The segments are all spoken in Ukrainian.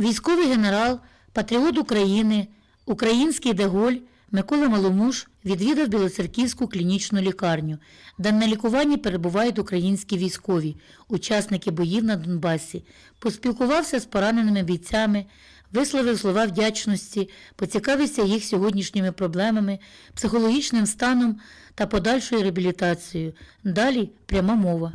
Військовий генерал, патріот України, український Деголь Микола Маломуш відвідав Білоцерківську клінічну лікарню, де на лікуванні перебувають українські військові, учасники боїв на Донбасі, поспілкувався з пораненими бійцями, висловив слова вдячності, поцікавився їх сьогоднішніми проблемами, психологічним станом та подальшою реабілітацією. Далі пряма мова.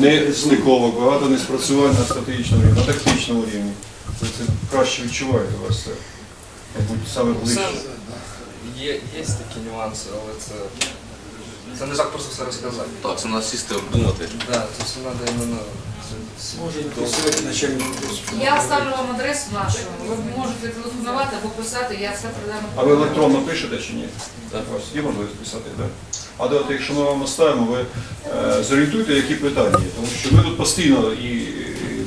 Не стиковок, багато не спрацювань на стратегічному на тактичному рівні. Ви це краще відчуваєте у вас це. Мабуть, саме ближче. є, є такі нюанси, але це, це не так просто все розказати. Так, це треба сісти обдумати. Да, це все треба іменно. Може, начальник Я оставлю вам адресу нашу. Ви можете телефонувати або писати, я все передам. А ви електронно пишете чи ні? У вас є можливість писати, так? А от якщо ми вам оставимо, ви е, зорієнтуйте, які питання є. Тому що ми тут постійно і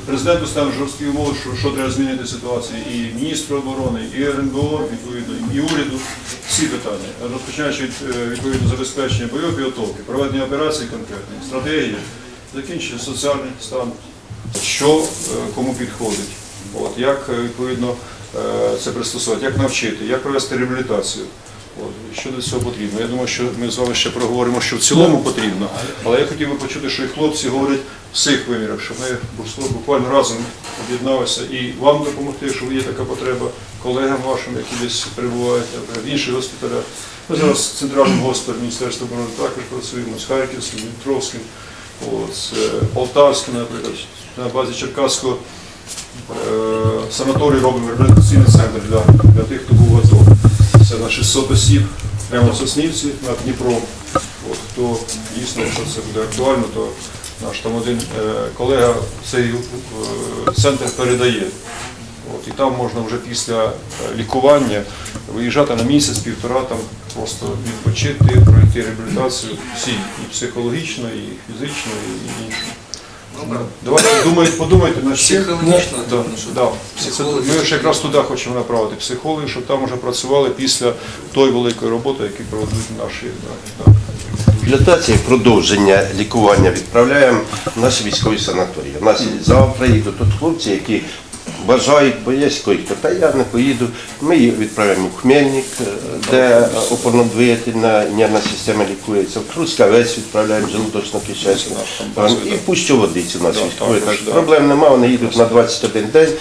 президенту ставимо жорсткі умови, що, що треба змінити ситуацію, і міністру оборони, і РНБО, відповідно, і уряду. Всі питання, розпочинаючи від е, відповідно забезпечення бойової підготовки, проведення операцій конкретних, стратегії, закінчуючи соціальний стан, що е, кому підходить, от, як е, відповідно це пристосувати, як навчити, як провести реабілітацію. От, що для цього потрібно? Я думаю, що ми з вами ще проговоримо, що в цілому потрібно. Але я хотів би почути, що і хлопці говорять всіх вимірах, що ми буквально разом об'єдналися і вам допомогти, якщо є така потреба, колегам вашим, які десь перебувають в інших госпіталях. Ми зараз з центральним госпіталем Міністерства оборони також працюємо, з Харківським, Дніпровським, з е, Полтавським, наприклад, на базі Черкаського е, санаторій робимо реабілітаційний центр для, для тих, хто був в Це на 600 осіб прямо в Соснівці над Дніпром. От, хто дійсно, якщо це буде актуально, то наш там один е, колега цей е, центр передає. От, і там можна вже після е, лікування виїжджати на місяць-півтора, там просто відпочити, пройти реабілітацію всі, і психологічно, і фізично, і. Добре. Давайте думайте, подумайте чим. Психологічно, Да, да. психологи- Ми ж якраз туди хочемо направити психологів, щоб там вже працювали після тої великої роботи, яку проведуть наші. да, і продовження лікування відправляємо в наші військові санаторії. У нас завтра їдуть тут хлопці, які бажають поїздку, та я не поїду. Ми їх відправляємо в Хмельник, е, де опорно-двигательна нервна система лікується, в Трускавець відправляємо желудочно кишечну і Пущу водицю у нас військові. Проблем немає, вони їдуть на 21 день,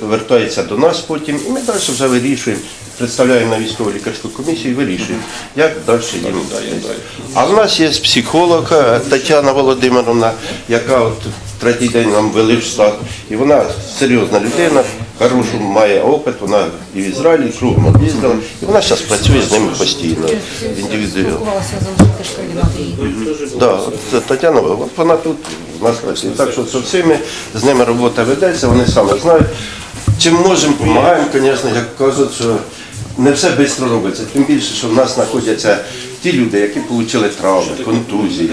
вертаються до нас потім, і ми далі вже вирішуємо. Представляємо на військову лікарську комісію і вирішуємо, як далі їм. А в нас є психолог е, Тетяна Володимировна, яка от третій день нам вели в штат. І вона серйозна людина, хорошу має опит, вона і в Ізраїлі, і кругом об'їздила. І вона зараз працює з ними постійно. Індивідуально. Да, Тетяна, вона тут у нас працює. Так що з цими з ними робота ведеться, вони саме знають. Чим можемо, допомагаємо, звісно, як кажуть, що не все швидко робиться. Тим більше, що в нас знаходяться ті люди, які отримали травми, контузії.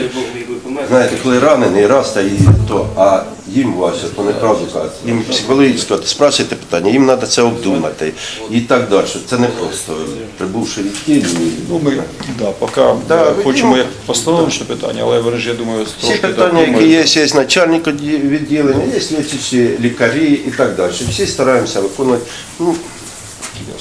Знаєте, коли ранений раз та і то, а їм важче, то неправду кажуть. Їм психологічно спрашуєте питання, їм треба це обдумати і так далі. Це не просто прибувши від тілі. Ну, ми да, поки Да, хочемо йому- як постановочне питання, але ви ж, я думаю, Всі трошки питання, які додумаєте. є, є начальник відді- відділення, є лічачі лікарі і так далі. Всі стараємося виконувати. Ну,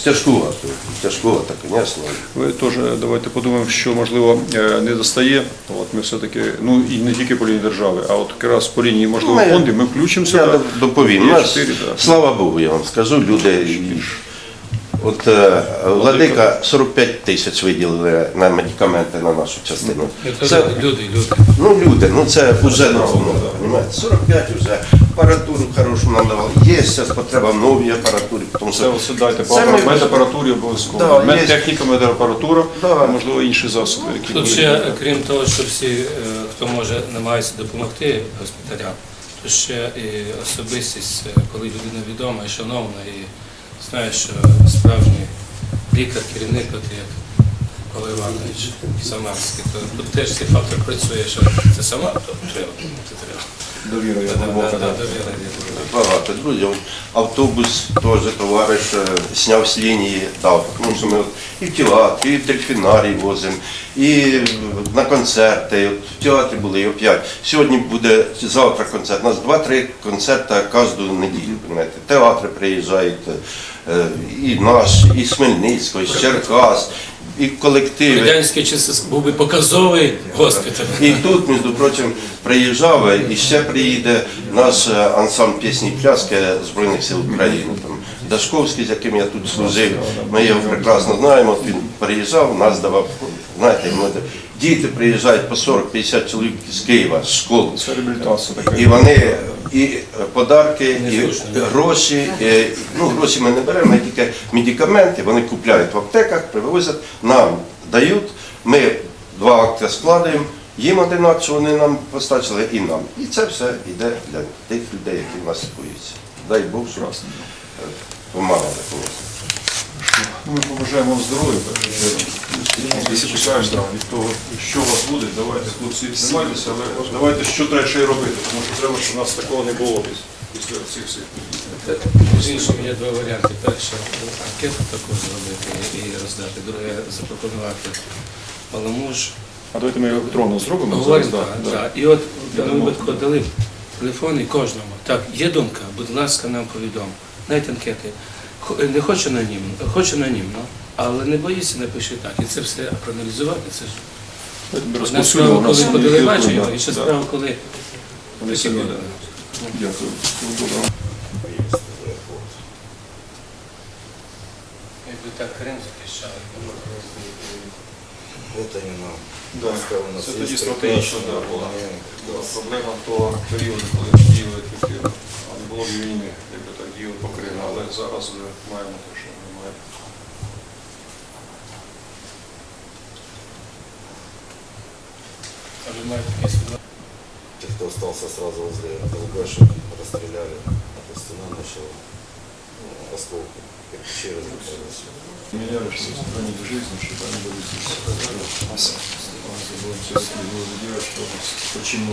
тяжкувато, тяжкувато, звісно. Ви теж давайте подумаємо, що можливо е, не достає. От ми все-таки, ну і не тільки по лінії держави, а от якраз по лінії можливо Ми- фондів ми включимо Я доповім. Нас, да. слава Богу, я вам скажу, люди. От е, Владика 45 тисяч виділили на медикаменти на нашу частину. Це, Люди, люди. ну люди, ну це вже допомога. Розумієте? 45 вже апаратуру хорошу нам давали. Є зараз потреба в новій апаратурі, тому Це що ось дайте по Це ми- медапаратурі обов'язково. Да, є. Медтехніка, медапаратура, Да. можливо, інші засоби, які Тут будуть. ще, крім того, що всі, е, хто може, намагається допомогти госпіталям, то ще і особистість, е, коли людина відома і шановна, і знає, що справжній лікар, керівник, от як Микола Іванович Самарський, то тут теж цей фактор працює, що це сама, то треба, це треба. Довіра, я глибока. да, да. довіра є. Багато друзів. Автобус теж товариш е, зняв з лінії, дав. Тому що ми от і в театр, і в дельфінарій возимо, і на концерти. От в театрі були і опять. Сьогодні буде завтра концерт. У нас два-три концерти кожну неділю. Понимаєте. Театри приїжджають, е, і наш, і з Хмельницького, і з Черкас, і колективи. Радянські часи був би показовий госпіталь. І тут, між прочим, приїжджав і ще приїде наш е, ансамбль пісні пляски Збройних сил України. Там Дашковський, з яким я тут служив, ми його прекрасно знаємо. Він приїжджав, нас давав, знаєте, ми, діти приїжджають по 40-50 чоловік з Києва, з школи. Це реабілітація. І вони і е, подарки, і гроші. е, Ну, гроші ми не беремо, ми тільки медикаменти, вони купляють в аптеках, привозять, нам дають. Ми два акти складаємо, їм один акт, що вони нам постачили, і нам. І це все йде для тих людей, які в нас лікуються. Дай Бог, щоб е, помагали. Ну, Ми побажаємо здоров'я. Якщо чекаєш да, від того, що у вас буде, давайте, хлопці, тримайтеся, але давайте, що треба ще й робити, тому що треба, щоб у нас такого не було піс- після цих всіх. Між іншим є два варіанти. Перше, анкету таку зробити і роздати. Друге, запропонувати маломуж. А давайте ми електронно зробимо Говоримо, зараз. так, да, да. І от в даному випадку дали телефон і кожному. Так, є думка, будь ласка, нам повідом. Навіть анкети. Не хочу анонімно, хочу анонімно, але не боїться, напиши так. І це все проаналізувати. Це ж Давайте ми одна розповсюдимо, справа, у нас коли є подали телефон, бачення, да, і ще да. справа, коли Вони такі самі, буде. да. Дякую. Всього доброго. Якби так Крим захищали. Это не нам. Да. Пускай у нас Це есть тоді прекрасные стратегічно да, була. моменты, Була да. проблема того періоду, коли діяли ефективно. А не було б війни, якби так діяли по Криму. Але зараз вже маємо те, що ми маємо. А Те, кто остался сразу возле ЛГшек, расстреляли. Эта стена начала ну, осколки, кирпичи разлетались. Меняли, что сохранить жизнь, чтобы они были здесь. Все-таки было делать, что у нас почему.